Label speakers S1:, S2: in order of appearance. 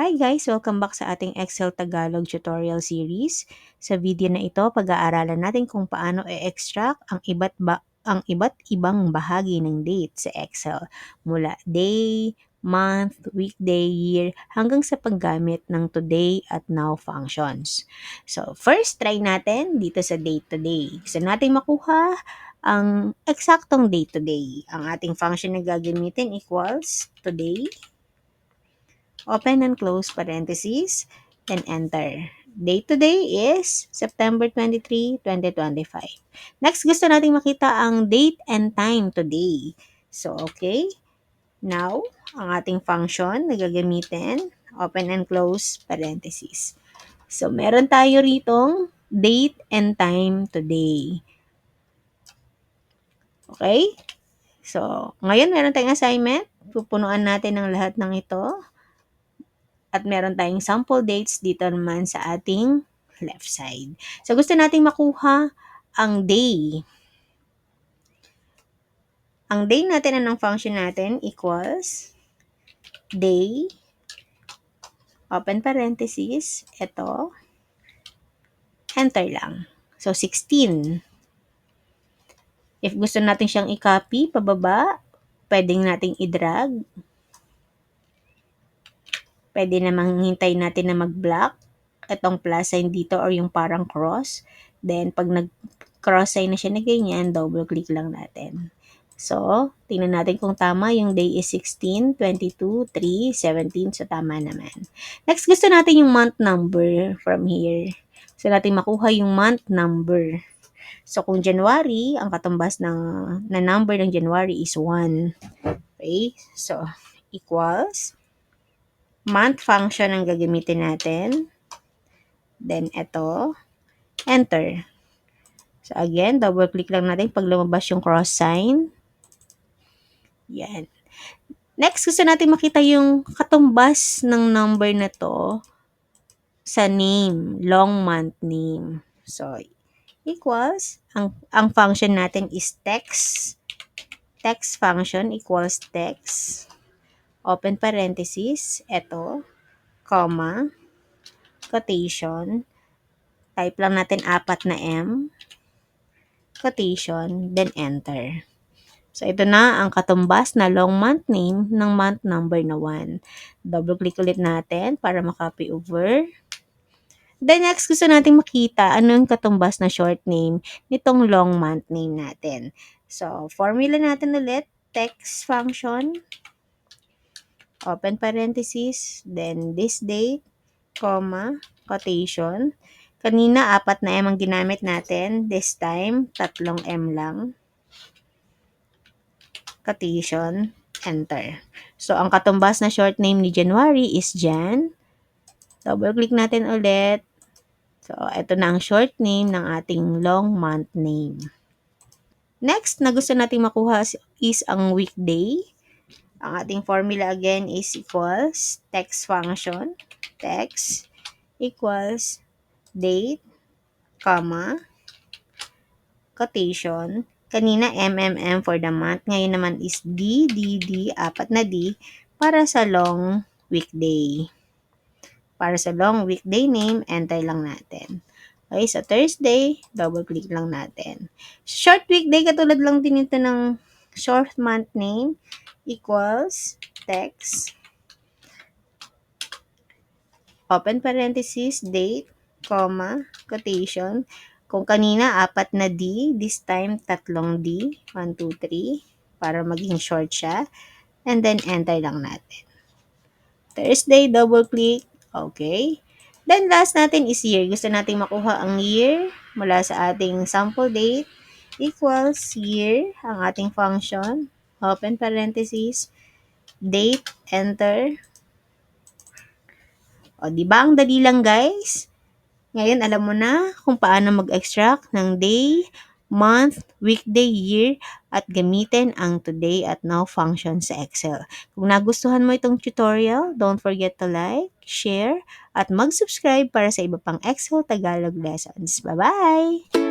S1: Hi guys! Welcome back sa ating Excel Tagalog tutorial series. Sa video na ito, pag-aaralan natin kung paano i-extract ang iba't, ba- ang iba't ibang bahagi ng date sa Excel. Mula day, month, weekday, year, hanggang sa paggamit ng today at now functions. So, first try natin dito sa date to day. Gusto natin makuha ang eksaktong day to day. Ang ating function na gagamitin equals today open and close parentheses, and enter. Day to day is September 23, 2025. Next, gusto nating makita ang date and time today. So, okay. Now, ang ating function na gagamitin, open and close parentheses. So, meron tayo ritong date and time today. Okay? So, ngayon meron tayong assignment. Pupunuan natin ang lahat ng ito. At meron tayong sample dates dito naman sa ating left side. So, gusto nating makuha ang day. Ang day natin, anong function natin? Equals day, open parenthesis, ito, enter lang. So, 16. If gusto natin siyang i-copy, pababa, pwedeng nating i-drag pwede namang hintay natin na mag-block itong plus sign dito or yung parang cross. Then, pag nag-cross sign na siya na ganyan, double click lang natin. So, tingnan natin kung tama. Yung day is 16, 22, 3, 17. So, tama naman. Next, gusto natin yung month number from here. So, natin makuha yung month number. So, kung January, ang katumbas ng, na number ng January is 1. Okay? So, equals month function ang gagamitin natin. Then, ito, enter. So, again, double click lang natin pag lumabas yung cross sign. Yan. Next, gusto natin makita yung katumbas ng number na to sa name, long month name. So, equals, ang, ang function natin is text. Text function equals text open parenthesis, eto, comma, quotation, type lang natin apat na M, quotation, then enter. So, ito na ang katumbas na long month name ng month number na 1. Double click ulit natin para makopy over. Then next, gusto natin makita ano yung katumbas na short name nitong long month name natin. So, formula natin ulit, text function, open parenthesis, then this date, comma, quotation. Kanina, apat na M ang ginamit natin. This time, tatlong M lang. Quotation, enter. So, ang katumbas na short name ni January is Jan. Double click natin ulit. So, ito na ang short name ng ating long month name. Next na gusto nating makuha is ang weekday. Ang ating formula again is equals text function, text equals date, comma, quotation. Kanina MMM for the month. Ngayon naman is D, D, D, apat na D para sa long weekday. Para sa long weekday name, enter lang natin. Okay, sa Thursday, double click lang natin. Short weekday, katulad lang din ito ng short month name equals text. Open parenthesis date comma quotation. Kung kanina apat na D this time tatlong D. 1 2 3 para maging short siya. And then enter lang natin. Thursday double click. Okay. Then last natin is year. Gusto nating makuha ang year mula sa ating sample date equals year ang ating function open parenthesis, date, enter. O, di ba ang dali lang guys? Ngayon, alam mo na kung paano mag-extract ng day, month, weekday, year, at gamitin ang today at now function sa Excel. Kung nagustuhan mo itong tutorial, don't forget to like, share, at mag-subscribe para sa iba pang Excel Tagalog lessons. Bye-bye!